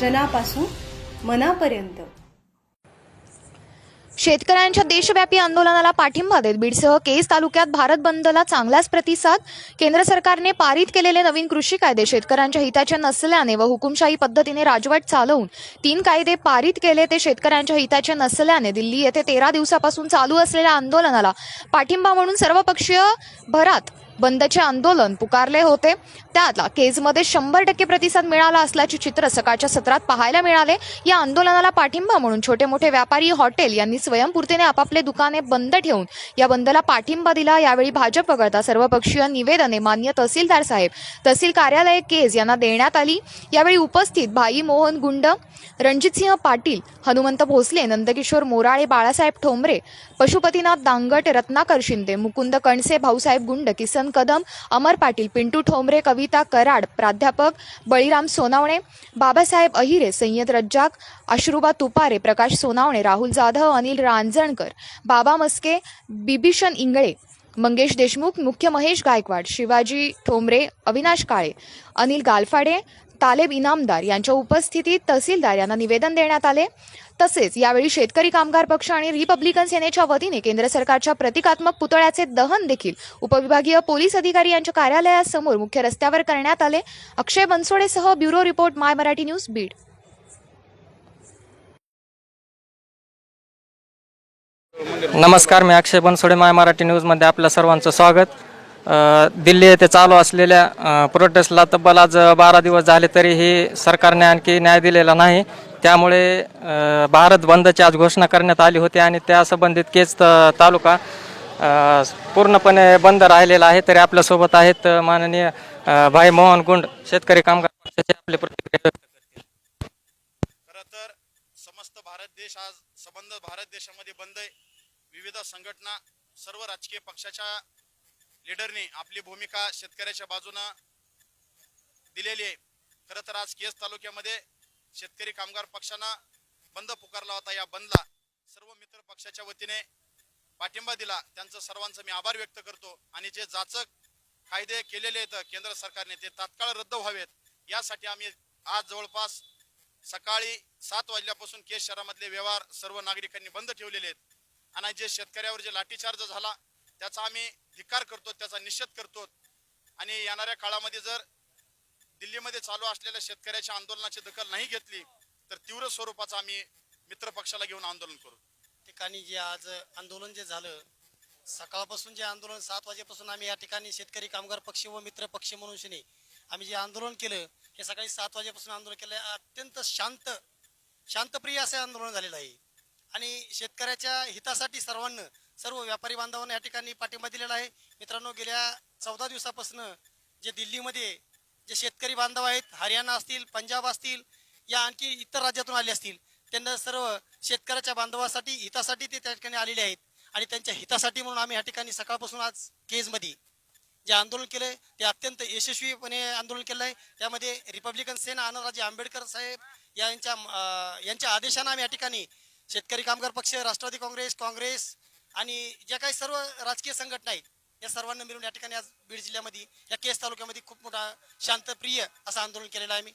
जनापासून मनापर्यंत. शेतकऱ्यांच्या देशव्यापी आंदोलनाला पाठिंबा देत बीडसह केज तालुक्यात भारत बंदला चांगलाच प्रतिसाद केंद्र सरकारने पारित केलेले नवीन कृषी कायदे शेतकऱ्यांच्या हिताचे नसल्याने व हुकुमशाही पद्धतीने राजवट चालवून तीन कायदे पारित केले ते शेतकऱ्यांच्या हिताचे नसल्याने दिल्ली येथे तेरा दिवसापासून चालू असलेल्या आंदोलनाला पाठिंबा म्हणून सर्वपक्षीय भरात बंदचे आंदोलन पुकारले होते. त्यातला केजमध्ये शंभर टक्के प्रतिसाद मिळाला असल्याचे चित्र सकाळच्या सत्रात पाहायला मिळाले. या आंदोलनाला पाठिंबा म्हणून छोटे मोठे व्यापारी हॉटेल यांनी स्वयंपूर्तीने आपापले दुकाने बंद ठेवून या बंदला पाठिंबा दिला. यावेळी भाजप वगळता सर्वपक्षीय निवेदने मान्य तहसीलदार साहेब तहसील कार्यालय केज यांना देण्यात आली. यावेळी उपस्थित भाई मोहन गुंड रणजितसिंह पाटील हनुमंत भोसले नंदकिशोर मोराळे बाळासाहेब ठोंबरे पशुपतीनाथ दांगट रत्नाकर शिंदे मुकुंद कणसे भाऊसाहेब गुंड किसन कदम अमर पाटील पिंटू ठोंबरे कविता कराड प्राध्यापक बळीराम सोनावणे बाबासाहेब अहिरे सय्यद रज्जाक अश्रुबा तुपारे प्रकाश सोनावणे राहुल जाधव अनिल रांजणकर बाबा मस्के बिभीषण इंगळे मंगेश देशमुख मुख्य महेश गायकवाड शिवाजी ठोंबरे अविनाश काळे अनिल गालफाडे तालेब इनामदार यांच्या उपस्थितीत तहसीलदार यांना निवेदन देण्यात आले. तसेच यावेळी शेतकरी कामगार पक्ष आणि रिपब्लिकन सेनेच्या वतीने केंद्र सरकारच्या प्रतिकात्मक पुतळ्याचे दहन देखील उपविभागीय पोलीस अधिकारी यांच्या कार्यालयासमोर मुख्य रस्त्यावर करण्यात आले. Akshay बनसोडेसह bureau report my Marathi news Beed. नमस्कार मी अक्षय बनसोडे माय मराठी न्यूजमध्ये आपल्या सर्वांचं स्वागत. दिल्ली येथे चालू असलेल्या प्रोटेस्टला तब्बल आज बारा दिवस झाले तरीही सरकारने आणखी न्याय दिलेला नाही. त्यामुळे भारत बंदची आज घोषणा करण्यात आली होती आणि त्या संबंधित केच तालुका पूर्णपणे बंद राहिलेला आहे तरी आपल्यासोबत आहेत माननीय भाई मोहन गुंड शेतकरी कामगार पक्षाचे आपले प्रतिक्रिया खरं तर समस्त भारत देश आज संबंध भारत देशामध्ये बंद आहे. विविध संघटना सर्व राजकीय पक्षाच्या लीडरने आपली भूमिका शेतकऱ्याच्या बाजूनं दिलेली आहे. खरं तर आज केस तालुक्यामध्ये शेतकरी कामगार पक्षानं बंद पुकारला होता. या बंदला सर्व मित्र पक्षाच्या वतीने पाठिंबा दिला. त्यांचं सर्वांचं मी आभार व्यक्त करतो. आणि जे जाचक कायदे केलेले आहेत केंद्र सरकारने ते तात्काळ रद्द व्हावेत. यासाठी आम्ही आज जवळपास सकाळी सात वाजल्यापासून केस शहरामधले व्यवहार सर्व नागरिकांनी बंद ठेवलेले आहेत. आणि जे शेतकऱ्यावर जे लाठीचार्ज झाला त्याचा आम्ही धिकार करतो त्याचा निषेध करतो. आणि येणाऱ्या काळामध्ये जर दिल्लीमध्ये चालू असलेल्या शेतकऱ्याच्या आंदोलनाची दखल नाही घेतली तर तीव्र स्वरूपाचं आम्ही मित्र पक्षाला घेऊन आंदोलन करू. ठिकाणी जे आज आंदोलन जे झालं सकाळपासून जे आंदोलन सात वाजेपासून आम्ही या ठिकाणी शेतकरी कामगार पक्ष व मित्र पक्ष म्हणून आम्ही जे आंदोलन केलं हे सकाळी सात वाजेपासून आंदोलन केलं अत्यंत शांत शांतप्रिय असे आंदोलन झालेलं आहे. आणि शेतकऱ्याच्या हितासाठी सर्वांना सर्व व्यापारी बांधवांना या ठिकाणी पाठिंबा दिलेला आहे. मित्रांनो गेल्या चौदा दिवसापासून जे दिल्लीमध्ये जे शेतकरी बांधव आहेत हरियाणा असतील पंजाब असतील या आणखी इतर राज्यातून आले असतील त्यांना सर्व शेतकऱ्याच्या बांधवासाठी हितासाठी ते त्या ठिकाणी आलेले आहेत. आणि त्यांच्या हितासाठी म्हणून आम्ही या ठिकाणी सकाळपासून आज केजमध्ये जे आंदोलन केलंय ते अत्यंत यशस्वीपणे आंदोलन केलं आहे त्यामध्ये रिपब्लिकन सेना आनंदराजे आंबेडकर साहेब यांच्या यांच्या आदेशानं आम्ही या ठिकाणी शेतकरी कामगार पक्ष राष्ट्रवादी काँग्रेस काँग्रेस आणि ज्या काही सर्व राजकीय संघटना आहेत या सर्वांना मिळून या ठिकाणी आज बीड जिल्ह्यामध्ये या केस तालुक्यामध्ये खूप मोठा शांतप्रिय असं आंदोलन केलेलं आहे आम्ही.